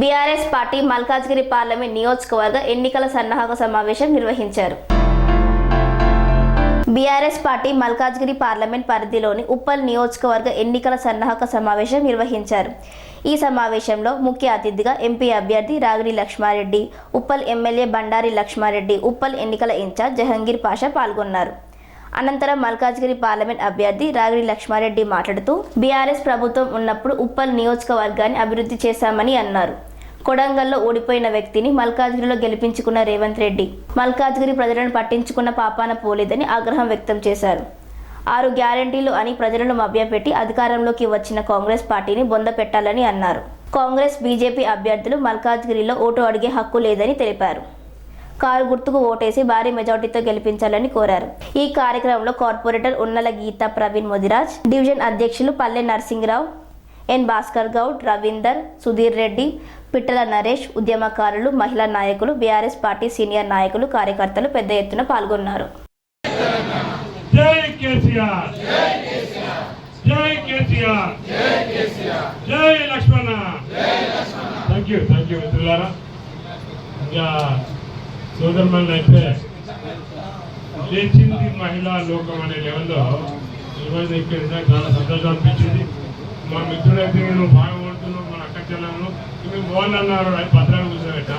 BRS party Malkajgiri parliament నియోజకవర్గ ఎన్నికల సన్నాహక సమావేశం నిర్వహించారు. బీఆర్ఎస్ పార్టీ మల్కాజ్గిరి పార్లమెంట్ పరిధిలోని ఉప్పల్ నియోజకవర్గ ఎన్నికల సన్నాహక సమావేశం నిర్వహించారు. ఈ సమావేశంలో ముఖ్య అతిథిగా ఎంపీ అభ్యర్థి రాగిడి లక్ష్మారెడ్డి ఉప్పల్ ఎమ్మెల్యే బండారి లక్ష్మారెడ్డి ఉప్పల్ ఎన్నికల ఇన్ఛార్జ్ జహంగీర్ పాషా పాల్గొన్నారు. అనంతరం మల్కాజ్గిరి పార్లమెంట్ అభ్యర్థి రాగిడి లక్ష్మారెడ్డి మాట్లాడుతూ బీఆర్ఎస్ ప్రభుత్వం ఉన్నప్పుడు ఉప్పల్ నియోజకవర్గాన్ని అభివృద్ధి చేశామని అన్నారు. కొడంగల్లో ఓడిపోయిన వ్యక్తిని మల్కాజ్గిరిలో గెలిపించుకున్న రేవంత్ రెడ్డి. మల్కాజ్గిరి ప్రజలను పట్టించుకున్న పాపాన పోలేదని ఆగ్రహం వ్యక్తం చేశారు. ఆరు గ్యారంటీలు అని ప్రజలను మభ్యపెట్టి అధికారంలోకి వచ్చిన కాంగ్రెస్ పార్టీని బొంద పెట్టాలని అన్నారు. కాంగ్రెస్ బీజేపీ అభ్యర్థులు మల్కాజ్గిరిలో ఓటు అడిగే హక్కు లేదని తెలిపారు. కారు గుర్తుకు ఓటేసి భారీ మెజార్టీతో గెలిపించాలని కోరారు. ఈ కార్యక్రమంలో కార్పొరేటర్ ఉన్నల గీత ప్రవీణ్ ముదిరాజ్ డివిజన్ అధ్యక్షులు పల్లె నరసింహరావు ఎన్ భాస్కర్ గౌడ్ రవీందర్ సుధీర్ రెడ్డి పిట్టల నరేష్ ఉద్యమకారులు మహిళా నాయకులు బీఆర్ఎస్ పార్టీ సీనియర్ నాయకులు కార్యకర్తలు పెద్ద ఎత్తున పాల్గొన్నారు. జై కేసీఆర్! జై కేసీఆర్! జై Laxman! Thank you thank you మిత్రులారా. ఇంకా సోదరుమల్ని అయితే లేచింది మహిళా లోకం అనే లెవెల్లో ఈరోజు ఇక్కడ చాలా సంతోషం అనిపించింది. మా మిత్రుడైతే నేను బాగా కొడుతున్నావు మన అక్క చెల్లెలను మేము బాగుంది అన్నారు అది పత్రాలు కూర్చోబెట్టా?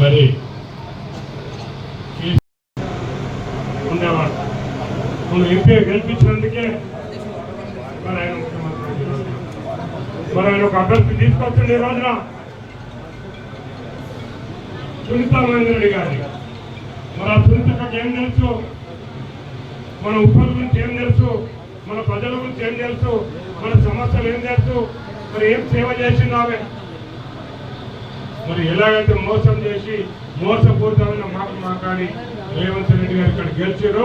మరి ఉండేవాడు. మనం ఎంపీ గెలిపించినందుకే మరి ఆయన ముఖ్యమంత్రి మరి ఆయన ఒక అభ్యర్థి తీసుకొచ్చింది ఈ రోజున సునీతా మహేంద్రుడి గారి మరి ఆ సునీతకి ఏం తెలుసు? మన ఉప్పల గురించి ఏం తెలుసు? మన ప్రజల గురించి ఏం తెలుసు? మన సమస్యలు ఏం తెలుసు? మరి ఏం సేవ చేసింది ఆమె మరి ఎలాగైతే మోసం చేసి మోసపూరితమైన మాట మాట్లాడి రేవంత్ రెడ్డి గారు ఇక్కడ గెలిచారో